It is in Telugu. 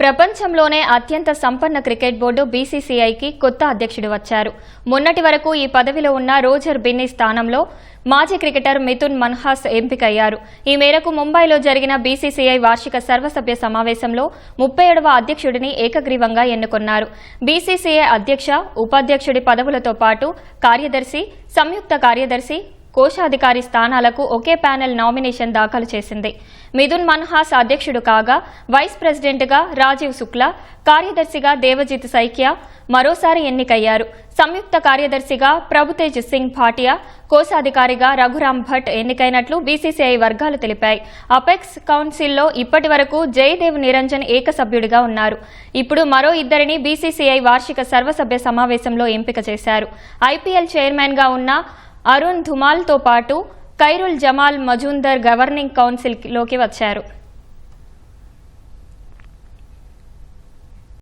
ప్రపంచంలోనే అత్యంత సంపన్న క్రికెట్ బోర్డు బీసీసీఐకి కొత్త అధ్యక్షుడు వచ్చారు. మొన్నటి వరకు ఈ పదవిలో ఉన్న రోజర్ బిన్నీ స్థానంలో మాజీ క్రికెటర్ మిథున్ మన్హాస్ ఎంపికయ్యారు. ఈ మేరకు ముంబైలో జరిగిన బీసీసీఐ వార్షిక సర్వసభ్య సమావేశంలో ముప్పై ఏడవ అధ్యక్షుడిని ఏకగ్రీవంగా ఎన్నుకున్నారు. బీసీసీఐ అధ్యక్ష ఉపాధ్యక్షుడి పదవులతో పాటు కార్యదర్శి సంయుక్త కార్యదర్శి కోశాధికారి స్థానాలకు ఒకే ప్యానెల్ నామినేషన్ దాఖలు చేసింది. మిథున్ మన్హాస్ అధ్యక్షుడు కాగా వైస్ ప్రెసిడెంట్గా రాజీవ్ శుక్లా కార్యదర్శిగా దేవజిత్ సైకియా మరోసారి ఎన్నికయ్యారు. సంయుక్త కార్యదర్శిగా ప్రభుతేజ్ సింగ్ భాటియా కోశాధికారిగా రఘురాం భట్ ఎన్నికైనట్లు బీసీసీఐ వర్గాలు తెలిపాయి. అపెక్స్ కౌన్సిల్లో ఇప్పటి వరకు జయదేవ్ నిరంజన్ ఏకసభ్యుడిగా ఉన్నారు. ఇప్పుడు మరో ఇద్దరిని బీసీసీఐ వార్షిక సర్వసభ్య సమావేశంలో ఎంపిక చేశారు. ఐపీఎల్ చైర్మన్గా ఉన్న అరుణ్ ధుమాల్తో పాటు ఖైరుల్ జమాల్ మజుందర్ గవర్నింగ్ కౌన్సిల్లోకి వచ్చారు.